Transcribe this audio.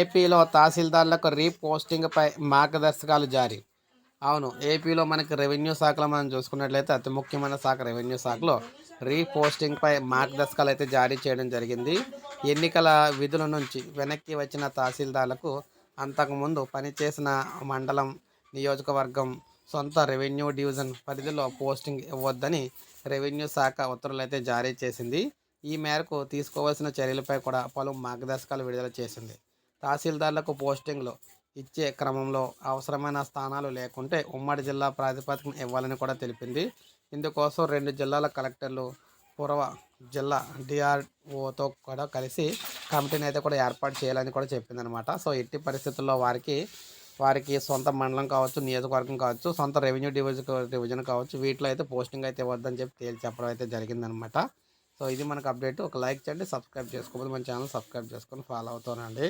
ఏపీలో తహసీల్దార్లకు రీపోస్టింగ్పై మార్గదర్శకాలు జారీ. అవును ఏపీలో మనకి రెవెన్యూ శాఖలో మనం చూసుకున్నట్లయితే అతి ముఖ్యమైన శాఖ రెవెన్యూ శాఖలో రీపోస్టింగ్పై మార్గదర్శకాలు అయితే జారీ చేయడం జరిగింది. ఎన్నికల విధుల నుంచి వెనక్కి వచ్చిన తహసీల్దార్లకు అంతకుముందు పనిచేసిన మండలం నియోజకవర్గం సొంత రెవెన్యూ డివిజన్ పరిధిలో పోస్టింగ్ ఇవ్వద్దని రెవెన్యూ శాఖ ఉత్తర్వులు అయితే జారీ చేసింది. ఈ మేరకు తీసుకోవాల్సిన చర్యలపై కూడా పలు మార్గదర్శకాలు విడుదల చేసింది. తహసీల్దార్లకు పోస్టింగ్లు ఇచ్చే క్రమంలో అవసరమైన స్థానాలు లేకుంటే ఉమ్మడి జిల్లా ప్రాతిపదికన ఇవ్వాలని కూడా తెలిపింది. ఇందుకోసం రెండు జిల్లాల కలెక్టర్లు పూర్వ జిల్లా డిఆర్ఓతో కూడా కలిసి కమిటీని అయితే కూడా ఏర్పాటు చేయాలని కూడా చెప్పింది అనమాట సో ఎట్టి పరిస్థితుల్లో వారికి వారికి సొంత మండలం కావచ్చు నియోజకవర్గం కావచ్చు సొంత రెవెన్యూ డివిజన్ డివిజన్ కావచ్చు వీటిలో అయితే పోస్టింగ్ అయితే వద్దని చెప్పి తేల్చి చెప్పడం అయితే జరిగిందనమాట సో ఇది మనకు అప్డేట్. ఒక లైక్ చేయండి సబ్స్క్రైబ్ చేసుకోకపోతే మన ఛానల్ సబ్స్క్రైబ్ చేసుకొని ఫాలో అవుతానండి.